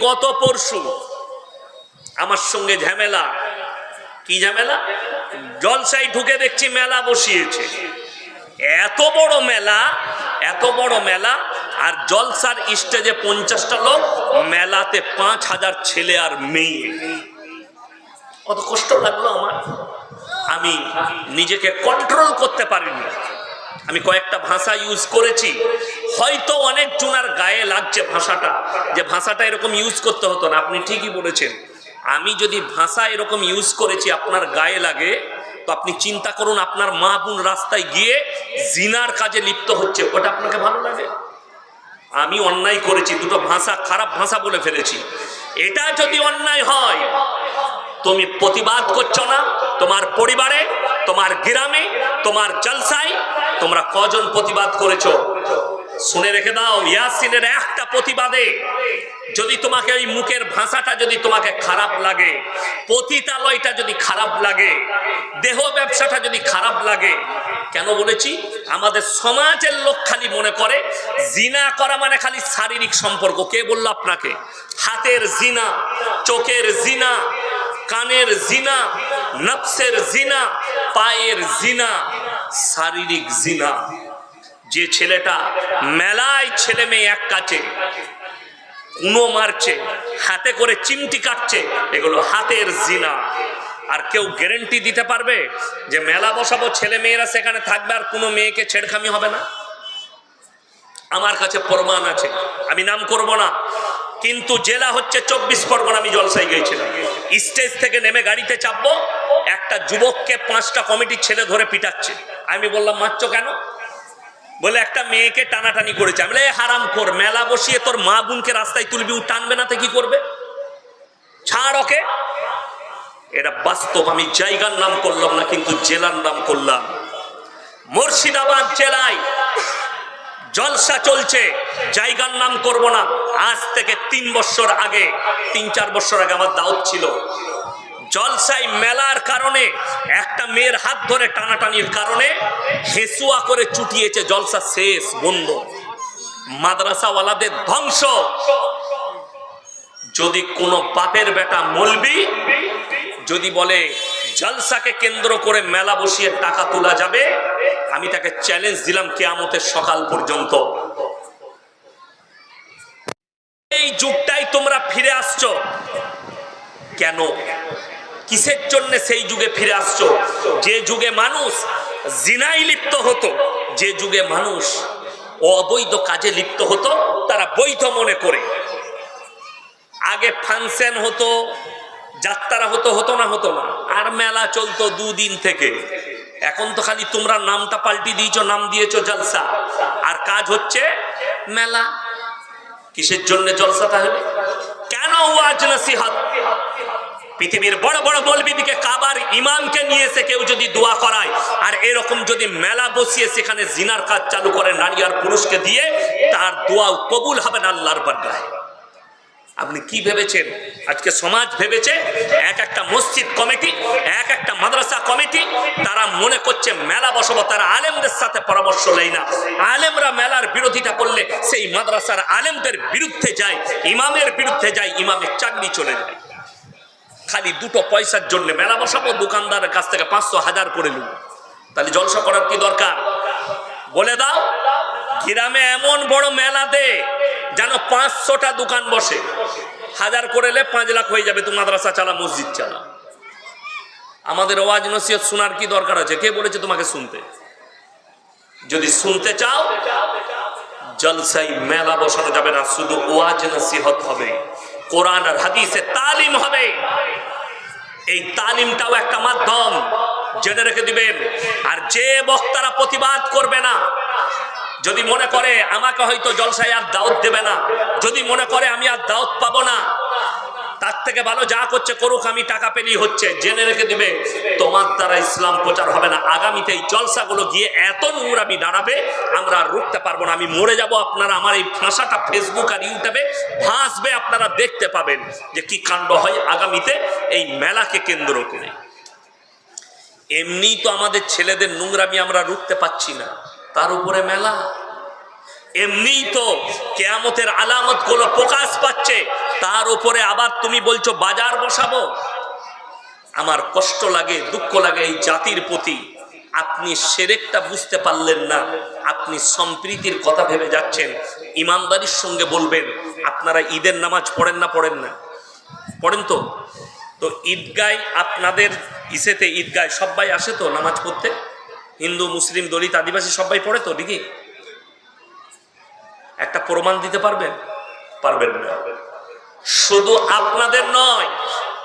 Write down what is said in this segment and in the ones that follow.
গত পরশু আমার সঙ্গে ঝামেলা। কি ঝামেলা? জলসাই ঢুকে দেখছি মেলা বসিয়েছে। এত বড় মেলা, এত বড় মেলা, আর জলসার স্টেজে পঞ্চাশটা লোক, মেলাতে পাঁচ হাজার ছেলে আর মেয়ে। কত কষ্ট লাগল আমার। আমি নিজেকে কন্ট্রোল করতে পারিনি। আমি কয়েকটা ভাষা ইউজ করেছি। হয়তো অনেক জনার গায়ে লাগছে ভাষাটা। যে ভাষাটা এরকম ইউজ করতে হতো না, আপনি ঠিকই বলেছেন। আমি যদি ভাষা এরকম ইউজ করেছি, আপনার গায়ে লাগে, তো আপনি চিন্তা করুন, আপনার মা বোন রাস্তায় গিয়ে জিনার কাজে লিপ্ত হচ্ছে, ওটা আপনাকে ভালো লাগে? আমি অন্যায় করেছি, দুটো ভাষা, খারাপ ভাষা বলে ফেলেছি। এটা যদি অন্যায় হয়, তুমি প্রতিবাদ করছ না তোমার পরিবারে? তোমার গ্রামে, তোমার জলসায় তোমরা কজন প্রতিবাদ করেছ? শুনে রেখে দাও, ইয়াসিনের একটা প্রতিবাদে। যদি তোমাকে ওই মুখের ভাষাটা যদি তোমাকে খারাপ লাগে, পতিতালয়টা যদি খারাপ লাগে, দেহ ব্যবসাটা যদি খারাপ লাগে, কেন বলেছি? আমাদের সমাজের লোক খালি মনে করে, জিনা করা মানে খালি শারীরিক সম্পর্ক। কে বলল আপনাকে? হাতের জিনা, চোখের জিনা, কানের জিনা, নফসের জিনা পায়ের জিনা, শারীরিক জিনা। যে ছেলেটা মেলায় ছেলে মেয়ে এক কাছে, কুনো মারছে, হাতে করে চিমটি কাটছে, এগুলো হাতের জিনা। আর কেউ গ্যারেন্টি দিতে পারবে যে মেলা বসাবো, ছেলে মেয়েরা সেখানে থাকবে আর কোনো মেয়েকে ছেড়খামি হবে না? আমার কাছে প্রমাণ আছে, আমি নাম করব না। কিন্তু জেলা হচ্ছে চব্বিশ পরগনা, আমি জলসাই গিয়েছিলাম। স্টেজ থেকে নেমে গাড়িতে চাপবো, একটা যুবককে পাঁচটা কমিটির ছেলে ধরে পিটাচ্ছে। আমি বললাম, মারছো কেন? বলে একটা মেয়েকে টানাটানি করেছে। আমি হারাম কর মেলা বসিয়ে তোর মা বোনকে রাস্তায় তুলবি, ও টানবে না তো কি করবে? ছাড় ওকে। এটা বাস্তব, আমি জায়গার নাম করলাম না, কিন্তু জেলার নাম করলাম। মুর্শিদাবাদ জেলায় জলসা চলছে, জায়গার নাম করব না। আজ থেকে তিন বছর আগে, তিন চার বছর আগে আমার দাওয়াত ছিল। জলসাই মেলার কারণে, একটা মেয়ের হাত ধরে টানাটানির কারণে হেসুয়া করে চুটিয়েছে জলসা শেষ বন্ধ। মাদ্রাসাওয়ালাদের ধ্বংস। যদি কোনো বাপের বেটা মলবি, যদি বলে জলসাকে কেন্দ্র করে মেলা বসিয়ে টাকা তোলা যাবে? আমি তাকে চ্যালেঞ্জ দিলাম কেয়ামতের সকাল পর্যন্ত। এই যুগটাই তোমরা ফিরে আসছো। কেন? কিসের জন্য সেই যুগে ফিরে আসছো? যে যুগে মানুষ জিনাই লিপ্ত হতো, যে যুগে মানুষ অবৈধ কাজে লিপ্ত হতো, তারা বৈধ মনে করে। আগে ফাংশন হতো যাত্রা হতো হতো না হতো না। আর মেলা চলতো দুদিন থেকে। এখন তো খালি তোমরা নামটা পাল্টি দিয়েছ, নাম দিয়েছ জলসা। আর কাজ হচ্ছে মেলা। কিসের জন্য জলসা তাহলে? কেন ওয়াজ নসিহত? পৃথিবীর বড় বড় মৌলবিদিকে কাবার ইমামকে নিয়ে এসে কেউ যদি দোয়া করায়, আর এরকম যদি মেলা বসিয়ে সেখানে জিনার কাজ চালু করে নারী আর পুরুষকে দিয়ে, তার দোয়া কবুল হবে না আল্লাহর বরগায় আপনি কি ভেবেছেন? আজকে সমাজ ভেবেছে এক একটা মসজিদ কমিটি, এক একটা মাদ্রাসা কমিটি, তারা মনে করছে মেলা বসাবো, তারা আলেমদের সাথে পরামর্শ নেয় না। আলেমরা মেলার বিরোধিতা করলে সেই মাদ্রাসার আলেমদের বিরুদ্ধে যায়, ইমামের বিরুদ্ধে যায় ইমামের চাকরি চলে যায়। খালি দুটো পয়সার জন্য মেলা বসাবো, দোকানদারের কাছ থেকে পাঁচশো হাজার করে নেব। তাহলে জলসা করার কি দরকার? বলে দাও, গ্রামে এমন বড় মেলা দে যেন পাঁচশোটা দোকান বসে। হাজার করেলে পাঁচ লাখ হয়ে যাবে তুমি মাদ্রাসা চালা, মসজিদ চালা। আমাদের ওয়াজ নসিহত শোনার কি দরকার আছে? কে বলেছে তোমাকে শুনতে? যদি শুনতে চাও জলসাই মেলা বসানো যাবে না, শুধু ওয়াজ নসিহত হবে। কোরআন আর হাদিসে তালিম হবে। এই তালিমটাও একটা মাধ্যম, জেনে রেখে দিবেন। আর যে বক্তারা প্রতিবাদ করবে না যদি মনে করে আমাকে হয়তো জলসায় আর দাওয়াত দেবে না, যদি মনে করে আমি আর দাওয়াত পাবো না, তার থেকে ভালো যা করছে করুক, আমি টাকা পেলেই হচ্ছে, জেনে রেখে দিবে, তোমার দ্বারা ইসলাম প্রচার হবে না। আগামীতে এই জলসাগুলো গিয়ে এত নোংরামি দাঁড়াবে, আমরা আর রুখতে পারব না। আমি মরে যাব, আপনারা আমার এই ভাষাটা ফেসবুক আর ইউটিউবে ভাসবে, আপনারা দেখতে পাবেন যে কি কাণ্ড হয় আগামীতে এই মেলাকে কেন্দ্র করে। এমনি তো আমাদের ছেলেদের নোংরামি আমরা রুখতে পাচ্ছি না। তার উপরে মেলা। এমনিই তো কেয়ামতের আলামতগুলো প্রকাশ পাচ্ছে, তার উপরে আবার তুমি বলছো, বাজার বসাবো? আমার কষ্ট লাগে, দুঃখ লাগে এই জাতির প্রতি। আপনি সেরেকটা বুঝতে পারলেন না, আপনি সম্প্রীতির কথা ভেবে যাচ্ছেন। ইমানদারির সঙ্গে বলবেন, আপনারা ঈদের নামাজ পড়েন না পড়েন না। পড়েন তো? তো ঈদগায় আপনাদের ইসেতে ঈদগায় সবাই আসে তো নামাজ পড়তে? হিন্দু, মুসলিম, দলিত, আদিবাসী সবাই পড়ে তো নাকি? একটা প্রমাণ দিতে পারবেন? পারবেন না। শুধু আপনাদের নয়,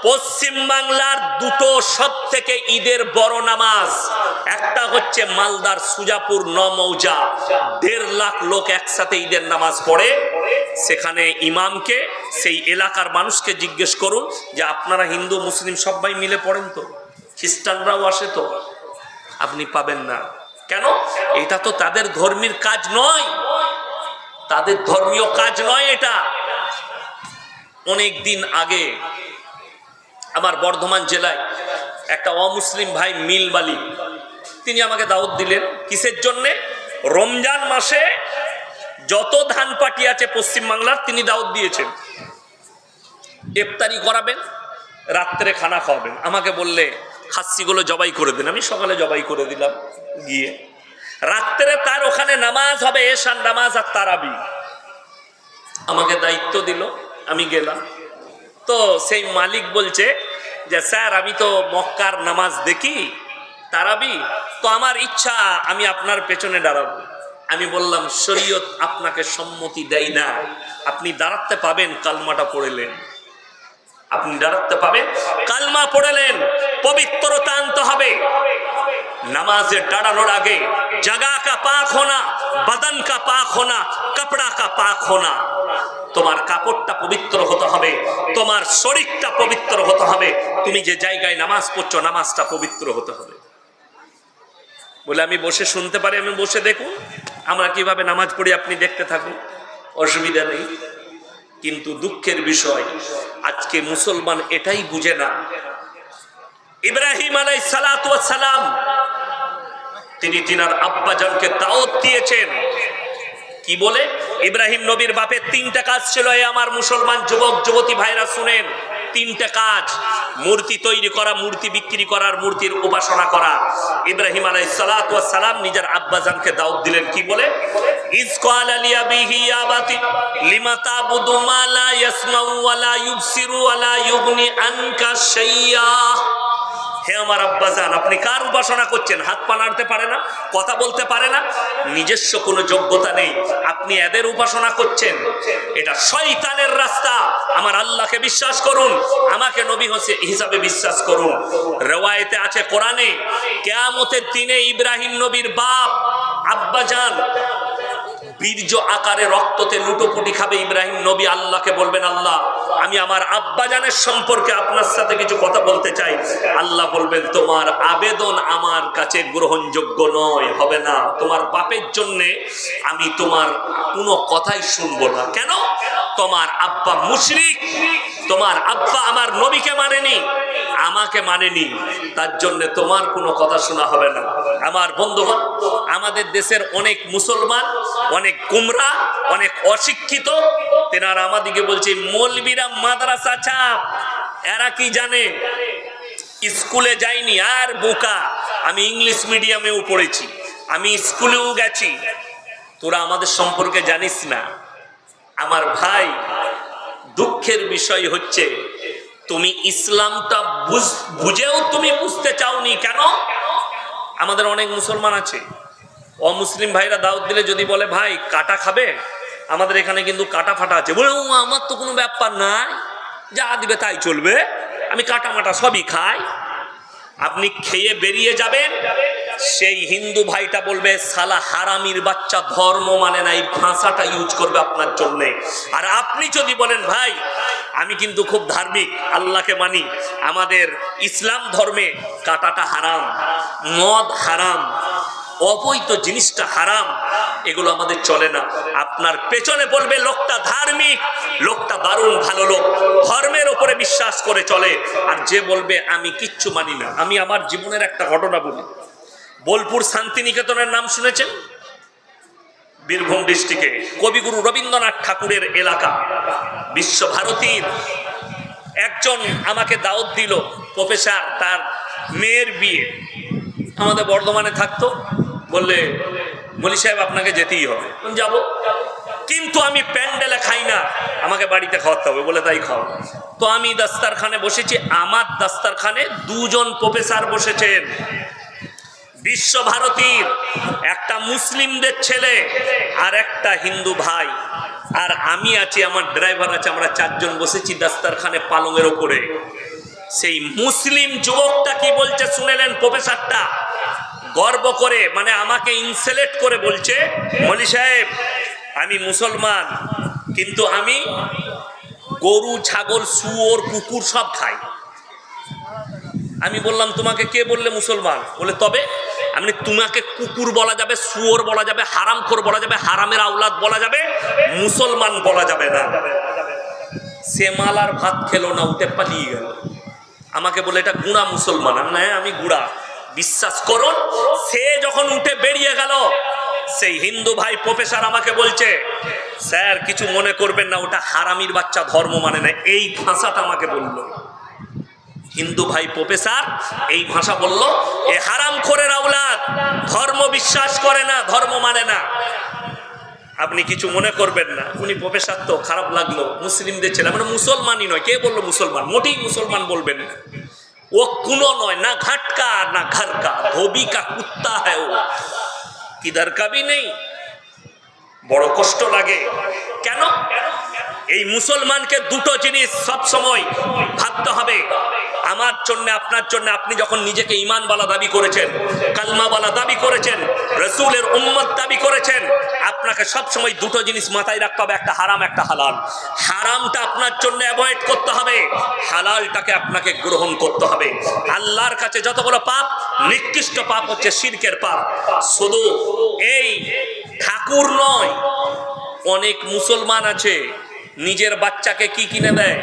পশ্চিম বাংলার দুটো সব থেকে ঈদের বড় নামাজ, একটা হচ্ছে মালদার সুজাপুর নমৌজা। দেড় লাখ লোক একসাথে ঈদের নামাজ পড়ে। সেখানে ইমামকে, সেই এলাকার মানুষকে জিজ্ঞেস করুন যে আপনারা হিন্দু, মুসলিম সবাই মিলে পড়েন তো? খ্রিস্টানরাও আসে তো? আপনি পাবেন না। কেন? এটা তো তাদের ধর্মীর কাজ নয়। তাদের ধর্মীয় কাজ নয় এটা। অনেক দিন আগে আমার বর্ধমান জেলায় একটা অমুসলিম ভাই মিল মালিক, তিনি আমাকে দাওয়াত দিলেন, কিসের জন্যে? রমজান মাসে যত ধান পাটি আছে পশ্চিমবাংলার তিনি দাওয়াত দিয়েছেন। ইফতারি করাবেন, রাত্রে খানা খাওয়াবেন। আমাকে বললে খাসিগুলো জবাই করে দিন। আমি সকালে জবাই করে দিলাম গিয়ে। রাত্রে তার ওখানে নামাজ হবে এশান নামাজ আর তারাবি। আমাকে দায়িত্ব দিল, আমি গেলাম। তো সেই মালিক বলছে যে, স্যার, আমি তো মক্কার নামাজ দেখি, তারাবি, তো আমার ইচ্ছা, আমি আপনার পেছনে দাঁড়াবো। আমি বললাম, শরীয়ত আপনাকে সম্মতি দেয় না। আপনি দাঁড়াতে পাবেন, কালমাটা পড়েলেন আপনি নিরানত্ব পাবেন। কালমা পড়ালেন, পবিত্রতা আনতে হবে। নামাজে ডাড়ানোর আগে জাগা কা পাক হোনা बदन কা পাক হোনা কাপড়া কা পাক হোনা। তোমার কাপড়টা পবিত্র হতে হবে, তোমার শরীরটা পবিত্র হতে হবে। তুমি যে জায়গায় নামাজ পড়ছো, নামাজটা পবিত্র হতে হবে। বলে আমি বসে শুনতে পারি, আমি বসে দেখুন। আমরা কীভাবে নামাজ পড়ি আপনি দেখতে থাকুন। অসুবিধা নেই। কিন্তু দুঃখের বিষয়, আজকে মুসলমান এটাই বুঝে না। ইব্রাহিম আলাই সালাম, তিনি তিনার আব্বাজানকে দাওয়াত দিয়েছেন। কি বলে? ইব্রাহিম নবীর বাপের তিনটা কাজ ছিল আমার মুসলমান যুবক, যুবতী ভাইরা, শুনেন, তিনটা কাজ। মূর্তি তৈরি করা, মূর্তি বিক্রি করার, মূর্তির উপাসনা করা। ইব্রাহিম আলাই সালাম নিজের আব্বাজানকে দাউদ দিলেন, কি বলে? লিমা হে আমার আব্বাজান, আপনি কার উপাসনা করছেন? হাত পা নাড়তে পারে না? কথা বলতে পারে না? নিজস্ব কোনো যোগ্যতা নেই। আপনি এদের উপাসনা করছেন? এটা শয়তানের রাস্তা। আমার আল্লাহকে বিশ্বাস করুন। আমাকে নবী হোসে হিসাবে বিশ্বাস করুন। রেওয়ায়েতে আছে কোরআনে, কেয়ামতের দিনে ইব্রাহিম নবীর বাপ আব্বাজান বীর্য আকারে রক্ততে লুটোপুটি খাবে ইব্রাহিম নবী আল্লাহকে বলবেন, আল্লাহ, আমি আমার আব্বাজানের সম্পর্কে আপনার সাথে কিছু কথা বলতে চাই। আল্লাহ বলবেন, তোমার আবেদন আমার কাছে গ্রহণযোগ্য নয়, হবে না। তোমার বাপের জন্যে আমি তোমার কোনো কথাই শুনব না। কেন? তোমার আব্বা মুশরিক, তোমার আব্বা আমার নবীকে মানেনি, আমাকে মানেনি, তার জন্য তোমার কোনো কথা শোনা হবে না। আমার বন্ধুগণ, আমাদের দেশের অনেক মুসলমান, অনেক কুমরা, অনেক অশিক্ষিত, তেনারা আমাদিকে বলছে, মৌলবীরা মাদ্রাসা ছাপ, এরা কি জানে? স্কুলে যাইনি, আর বোকা, আমি ইংলিশ মিডিয়ামেও পড়েছি, আমি স্কুলেও গেছি, তোরা আমাদের সম্পর্কে জানিস না। আমার ভাই দুঃখের বিষয় হচ্ছে তুমি ইসলামটা বুঝ- বুঝেও তুমি বুঝতে চাওনি কেন? আমাদের অনেক মুসলমান আছে। অমুসলিম ভাইরা দাওয়াত দিলে যদি বলে ভাই কাটা খাবে? আমাদের এখানে কিন্তু কাটা ফাটা আছে। বলে "ও, আমার তো কোনো ব্যাপার নাই। যা দিবে তাই চলবে। আমি কাটা মাটা সবই খাই। আপনি খেয়ে বেরিয়ে যাবেন। সেই হিন্দু ভাইটা বলবে, সালা হারামির বাচ্চা ধর্ম মানে না, এই ভাষাটা ইউজ করবে আপনার জন্যে। আর আপনি যদি বলেন, ভাই, আমি কিন্তু খুব ধার্মিক, আল্লাহকে মানি, আমাদের ইসলাম ধর্মে কাটাটা হারাম, মদ হারাম অবৈধ জিনিসটা হারাম, এগুলো আমাদের চলে না। আপনার পেছনে বলবে, লোকটা ধার্মিক, লোকটা দারুণ ভালো লোক, ধর্মের ওপরে বিশ্বাস করে চলে। আর যে বলবে, আমি কিচ্ছু মানি না, আমি আমার জীবনের একটা ঘটনা বলি। বোলপুর শান্তিনিকেতনের নাম শুনেছেন? বীরভূম ডিস্ট্রিক্টে, কবিগুরু রবীন্দ্রনাথ ঠাকুরের এলাকা, বিশ্বভারতীর। একজন আমাকে দাওয়াত দিল, প্রফেসর, তার মেয়ের বিয়ে। আমাদের বর্ধমানে থাকতো। বললে, মলি সাহেব, আপনাকে যেতেই হবে। যাব। কিন্তু আমি প্যান্ডেলে খাই না, আমাকে বাড়িতে খাওয়াতে হবে, বলে তাই খাও তো আমি দাস্তারখানে বসেছি, আমার দাস্তারখানে দুজন প্রফেসর বসেছেন। বিশ্বভারতীর একটা মুসলিমদের ছেলে আর একটা হিন্দু ভাই। আর আমি আছি, আমার ড্রাইভার আছে, আমরা চারজন বসেছি দাস্তারখানে পালংয়ের ওপরে। সেই মুসলিম যুবকটা কি বলছে শুনেলেন প্রফেসরটা। গর্ব করে মানে আমাকে ইনসেলেট করে বলছে মলি সাহেব আমি মুসলমান কিন্তু আমি গরু ছাগল শুয়োর কুকুর সব খাই। আমি বললাম তোমাকে কে বললে মুসলমান? বলে তবে আমি তোমাকে কুকুর বলা যাবে শুয়োর বলা যাবে হারামখোর বলা যাবে হারামের আউলাদ বলা যাবে মুসলমান বলা যাবে না। সে মাল আর ভাত খেলো না উঠে পালিয়ে গেল। আমাকে বলে এটা গুড়া মুসলমান। না হ্যাঁ, আমি গুড়া বিশ্বাস করুন, সে যখন উঠে বেরিয়ে গেল, সেই হিন্দু ভাই প্রফেসর আমাকে বলছে, স্যার, কিছু মনে করবেন না, ওটা হারামির বাচ্চা ধর্ম মানে না। এই ভাষাটা আমাকে বলল। হিন্দু ভাই প্রফেসর এই ভাষা বলল, এ হারাম খোরের আউলাদ ধর্ম বিশ্বাস করে না, ধর্ম মানে না। আপনি কিছু মনে করবেন না। উনি প্রফেসর তো, খারাপ লাগল। মুসলিমদের ছেলে মানে মুসলমানই নয়। কে বলল মুসলমান? মোটেই মুসলমান বলবেন না। ও কুনো নয় না ঘাটকা না ঘরকা ধোবি কা কুত্তা হ্যাঁ ও কাবি নেই বড় কষ্ট লাগে কেন এই মুসলমানকে দুটো জিনিস সব সময় ভাবতে হবে আমার জন্য আপনার জন্য আপনি যখন নিজেকে ইমানওয়ালা দাবি করেছেন কালমাওয়ালা দাবি করেছেন রসুলের উম্মত দাবি করেছেন আপনাকে সব সময় দুটো জিনিস মাথায় রাখতে হবে, একটা হারাম, একটা হালাল। হারামটা আপনার জন্য অ্যাভয়েড করতে হবে, হালালটাকে আপনাকে গ্রহণ করতে হবে। আল্লাহর কাছে যতগুলো পাপ, নিকৃষ্ট পাপ হচ্ছে শিরকের পাপ। শুধু এই ঠাকুর নয়, অনেক মুসলমান আছে, নিজের বাচ্চাকে কি কিনে দেয়?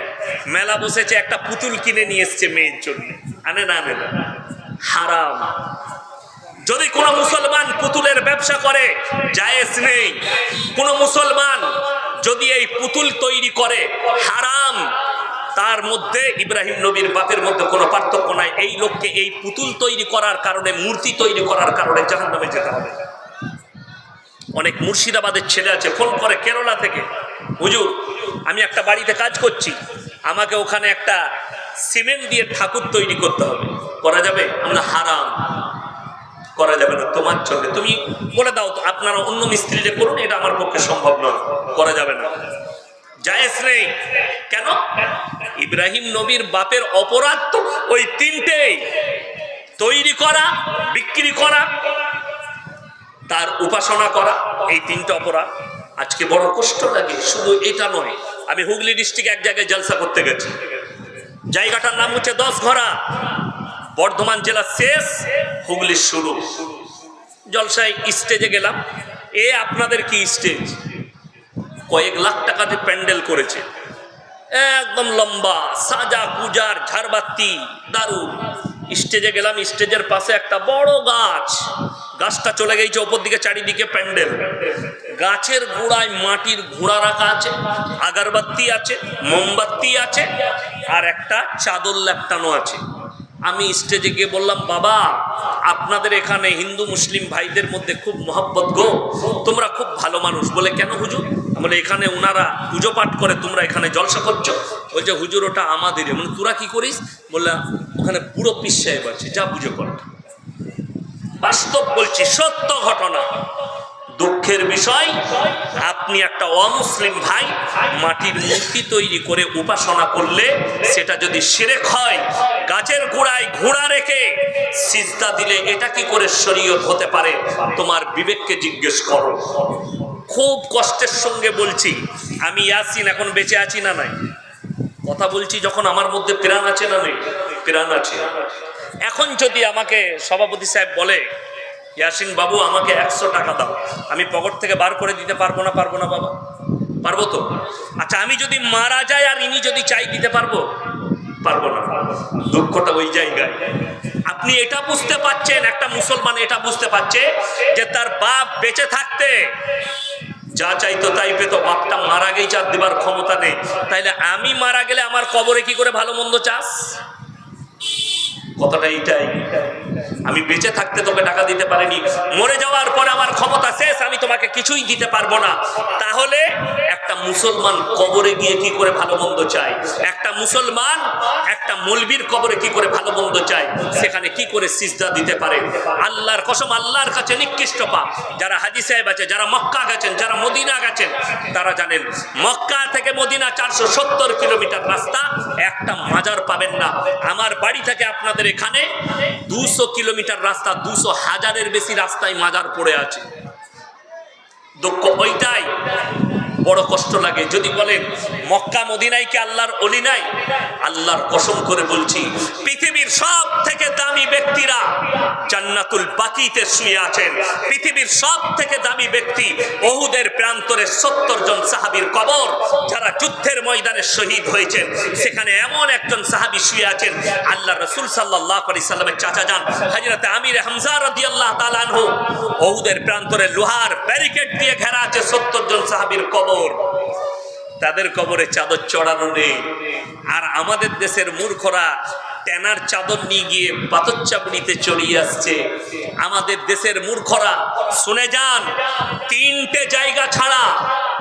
মেলা বসেছে, একটা পুতুল কিনে নিয়ে এসছে মেয়ের জন্য। আনে না আনে না। হারাম। যদি কোনো মুসলমান পুতুলের ব্যবসা করে, জায়েজ নেই। কোনো মুসলমান যদি এই পুতুল তৈরি করে, হারাম, তার মধ্যে ইব্রাহিম নবীর বাপের মধ্যে কোনো পার্থক্য নাই। এই লোককে এই পুতুল তৈরি করার কারণে, মূর্তি তৈরি করার কারণে জাহান্নামে যেতে হবে। অনেক মুর্শিদাবাদের ছেলে আছে, ফোন করে কেরলা থেকে। হুজুর, আমি একটা বাড়িতে কাজ করছি। আমাকে ওখানে একটা সিমেন্ট দিয়ে ঠাকুর তৈরি করতে হবে। করা যাবে? আমরা হারাম। করা যাবে না তোমার জন্য। তুমি বলে দাও তো, আপনারা অন্য মিস্ত্রিরে করুন, এটা আমার পক্ষে সম্ভব নয়। করা যাবে না। জায়েজ নেই। কেন? ইব্রাহিম নবীর বাপের অপরাধ তো ওই তিনটেই তৈরি করা, বিক্রি করা, তার উপাসনা করা, এই তিনটা অপরাধ। আজকে বড় কষ্ট লাগে, শুধু এটা নয়, আমি হুগলি ডিস্ট্রিক্টে এক জায়গায় জলসা করতে গেছি। জায়গাটার নাম হচ্ছে দশ ঘরা বর্ধমান জেলার শেষ। হুগলির শুরু। জলসায় স্টেজে গেলাম। এ আপনাদের কি স্টেজ কয়েক লাখ টাকাতে প্যান্ডেল করেছে। একদম লম্বা, সাজা পূজার ঝাড়বাতি দারুণ স্টেজে গেলাম স্টেজের পাশে একটা বড় গাছ। গাছটা চলে গেছে ওপর দিকে, চারিদিকে প্যান্ডেল। গাছের গোড়ায় মাটির ঘোড়া রাখা আছে, আগারবাতি আছে, মোমবাতি আছে, আর একটা চাদর ল্যাপটানো আছে। আমি স্টেজে গিয়ে বললাম, বাবা আপনাদের এখানে হিন্দু, মুসলিম ভাইদের মধ্যে খুব মহব্বত গো। তোমরা খুব ভালো মানুষ বলে কেন হুজুর? বলে এখানে ওনারা পুজো পাঠ করে, তোমরা এখানে জলসা করছ। বলছে, হুজুর, ওটা আমাদের। মানে তোরা কি করিস? বললাম, ওখানে পুরো পিস সাহেব আছে, যা পুজো কর। বাস্তব বলছি, সত্য ঘটনা। দুঃখের বিষয়, আপনি একটা অমুসলিম ভাই, মাটির মূর্তি তৈরি করে উপাসনা করলে সেটা যদি সেরেক হয়, গাছের গোড়ায় ঘোড়া রেখে সিজদা দিলে এটা কি করে শরীয়ত হতে পারে? তোমার বিবেককে জিজ্ঞেস করো। খুব কষ্টের সঙ্গে বলছি, আমি ইয়াসিন এখন বেঁচে আছি না নাই? কথা বলছি যখন আমার মধ্যে প্রাণ আছে না নেই? প্রাণ আছে। এখন যদি আমাকে সভাপতি সাহেব বলে ইয়াসিন বাবু, আমাকে একশো টাকা দাও। আমি পকেট থেকে বার করে দিতে পারব না পারব না বাবা। পারব তো? আচ্ছা আমি যদি মারা যাই আর ইনি যদি চাই দিতে পারব? পারব না। দুঃখটা ওই জায়গায়। আপনি এটা বুঝতে পাচ্ছেন, একটা মুসলমান এটা বুঝতে পারছে যে তার বাপ বেঁচে থাকতে যা চাইতো তাই পেতো। বাপটা মারা গেই চার দেবার ক্ষমতা নেই। তাইলে আমি মারা গেলে আমার কবরে কি করে ভালো মন্দ চাস? কথাটা এইটাই। আমি বেঁচে থাকতে তোকে টাকা দিতে পারিনি। মরে যাওয়ার পরে আমার ক্ষমতা শেষ, আমি তোমাকে কিছুই দিতে পারব না। তাহলে একটা মুসলমান কবরে গিয়ে কি করে ভালো মন্দ চায়? একটা মুসলমান একটা মলবির কবরে কি করে ভালো মন্দ চায়? সেখানে কি করে সিজদা দিতে পারে? আল্লাহর কসম, আল্লাহর কাছে নিকৃষ্ট পাপ। যারা হাজি সাহেব আছে যারা মক্কা গেছেন, যারা মদিনা গেছেন, তারা জানেন, মক্কা থেকে মদিনা চারশো সত্তর কিলোমিটার রাস্তা, একটা মাজার পাবেন না। আমার বাড়ি থেকে আপনাদের এখানে দুশো কিলোমিটার রাস্তা দুশো হাজারের বেশি রাস্তায় মাজার পড়ে আছে। দক্ষ ওইটাই। বড় কষ্ট লাগে। যদি বলেন, মক্কা মদিনায় কি আল্লাহর অলি নাই? আল্লাহর কসম করে বলছি, পৃথিবীর সব থেকে দামি ব্যক্তিরা জান্নাতুল বাকিতে শুয়ে আছেন। পৃথিবীর সব থেকে দামি ব্যক্তি ওহুদের প্রান্তরে সত্তর জন সাহাবীর কবর, যারা যুদ্ধের ময়দানে শহীদ হয়েছেন। সেখানে এমন একজন সাহাবী শুয়ে আছেন আল্লাহ রসুল সাল্লাহ আলি সাল্লামের চাচা যান হাজরতে আমির হামজা রদি আল্লাহ তালানহু ওহুদের প্রান্তরে লোহার ব্যারিকেড দিয়ে ঘেরা আছে সত্তর জন সাহাবীর কবর। তাদের কবরে চাদর চড়ানো নেই। আর আমাদের দেশের মূর্খরা ট্যানার চাদর নিয়ে গিয়ে পাথর চাপড়িতে চড়িয়ে আসছে। আমাদের দেশের মূর্খরা, শুনে যান, তিনটে জায়গা ছাড়া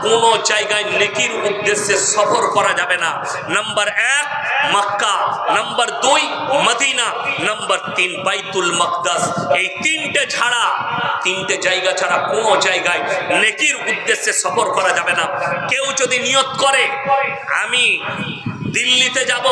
কোনো জায়গায় নেকির উদ্দেশ্যে সফর করা যাবে না। নাম্বার এক মক্কা নাম্বার দুই মদিনা নাম্বার তিন বাইতুল মকদাস এই তিনটে ছাড়া তিনটে জায়গা ছাড়া কোনো জায়গায় নেকির উদ্দেশ্যে সফর করা যাবে না কেউ যদি নিয়ত করে আমি দিল্লিতে যাব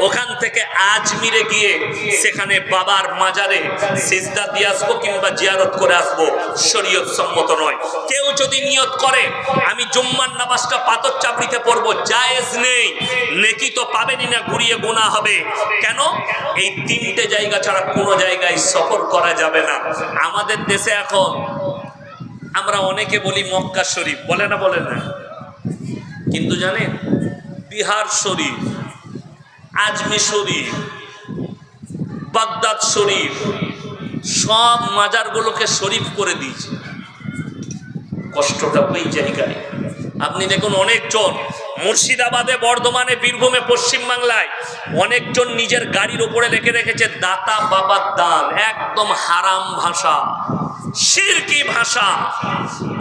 ওখান থেকে আজমিরে গিয়ে সেখানে বাবার মাজারে সিজদা দিয়ে আসব কিংবা জিয়ারত করে আসব, শরীয়ত সম্মত নয়। কেউ যদি নিয়ত করে, আমি জুম্মার নামাজটা পাথর চাপড়িতে পড়ব, জায়েজ নেই। নেকি তো পাবেনই না ঘুরিয়ে গোনা হবে। কেন? এই তিনটে জায়গা ছাড়া কোনো জায়গায় সফর করা যাবে না। আমাদের দেশে এখন, আমরা অনেকে বলি মক্কা শরীফ। বলে না বলে না। কিন্তু জানেন, বিহার শরীফ আজমি শরীফ, বাগদাদ শরীফ, সব মাজারগুলোকে শরীফ করে দিয়েছে। কষ্টটা ওই জায়গায় আপনি দেখুন অনেকজন মুর্শিদাবাদে, বর্ধমানে, বীরভূমে, পশ্চিমবাংলায় অনেকজন নিজের গাড়ির ওপরে লিখে রেখেছে, দাতা বাবার দান, একদম হারাম ভাষা শিরকি ভাষা।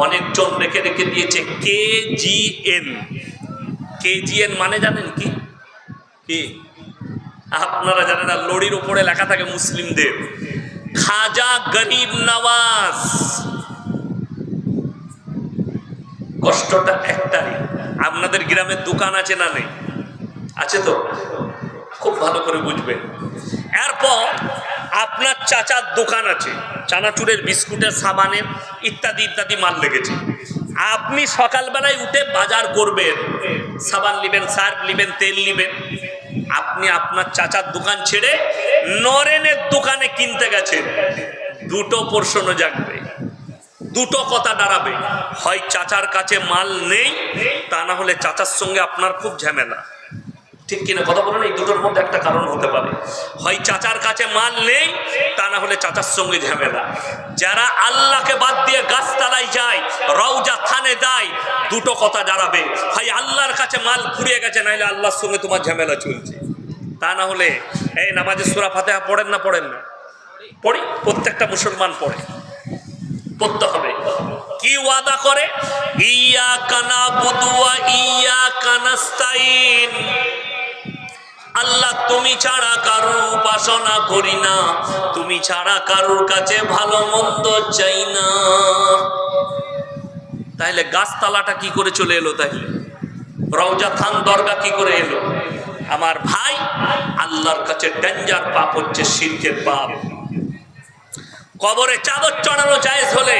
অনেকজন রেখে রেখে দিয়েছে কে জি এন কেজিএন মানে জানেন কি? কি? আপনারা জানেন না, লড়ির উপরে লেখা থাকে মুসলিমদের। খাজা গরিব নওয়াজ। কষ্টটা একটাই আপনাদের গ্রামের দোকান আছে না নেই? আছে তো? খুব ভালো করে বুঝবেন। এরপর আপনার চাচার দোকান আছে। চানাচুরের বিস্কুটের সাবানের ইত্যাদি ইত্যাদি মাল লেগেছে। আপনি সকালবেলায় উঠে বাজার করবেন। সাবান নেবেন, সার্ফ নেবেন, তেল নেবেন। আপনি আপনার চাচার দোকান ছেড়ে নরেনের দোকানে কিনতে গেছেন। দুটো পোর্শনও জাগবে। দুটো কথা দাঁড়াবে। হয় চাচার কাছে মাল নেই, তা না হলে চাচার সঙ্গে আপনার খুব ঝামেলা। ঠিক কিনা কথা বলুন এই দুটোর মধ্যে একটা কারণ হতে পারে। হয় চাচার কাছে মাল নেই, তা না হলে চাচার সঙ্গে ঝামেলা। যারা আল্লাহকে বাদ দিয়ে গাছতলায় যায়, রওজা থানে দেয়, দুটো কথা দাঁড়াবে। হয় আল্লাহর কাছে মাল ফুরিয়ে গেছে নাহলে আল্লাহর সঙ্গে তোমার ঝামেলা চলছে। তা না হলে, এই নামাজের সুরা ফাতেহা পড়েন না পড়েন না? পড়ি, প্রত্যেকটা মুসলমান পড়ে। পড়তে হবে। কি ওয়াদা করে? ইয়া কানা বুদুয়া, ইয়া কানাস্তাইন আল্লাহ, তুমি ছাড়া কারোর উপাসনা করি না। তুমি ছাড়া কারোর কাছে ভালো মন্দ চাই না। তাহলে গাছতলাটা কি করে চলে এলো তাহলে রওজা থান দরগা কি করে এলো? আমার ভাই আল্লাহর কাছে ডেঞ্জার পাপ হচ্ছে, শিরকের পাপ। কবরে চাদর চড়ানো জায়েজ হলে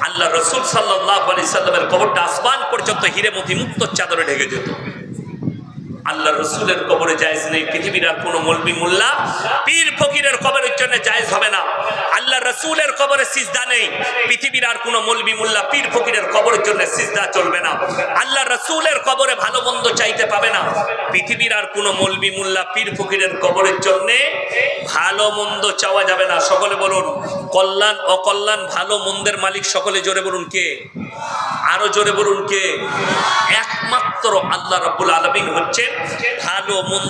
আল্লাহ রসুল সাল্লাহ আলি সাল্লামের কবরটা আসমান পর্যন্ত হিরে মতি মুক্ত চাদরে ঢেকে যেত আল্লাহ রসুলের কবরে জায়েজ নেই, পৃথিবীর আর কোনো মলবি মোল্লা পীর ফকিরের কবরের জন্য জায়েজ হবে না। আল্লাহ রসুলের কবরে সিজদা নেই, পৃথিবীর আর কোনো মলবি মোল্লা পীর ফকিরের কবরের জন্য সিজদা চলবে না। আল্লাহ রসুলের কবরে ভালো মন্দ চাইতে পাবে না। পৃথিবীর আর কোনো মলবি মোল্লা পীর ফকিরের কবরের জন্য ভালো মন্দ চাওয়া যাবে না। সকলে বলুন, কল্যাণ, অকল্যাণ, ভালো মন্দের মালিক সকলে জোরে বলুন কে? আরও জোরে বলুন কে? একমাত্র আল্লাহ রাব্বুল আলামিন হচ্ছেন ভালো মন্দ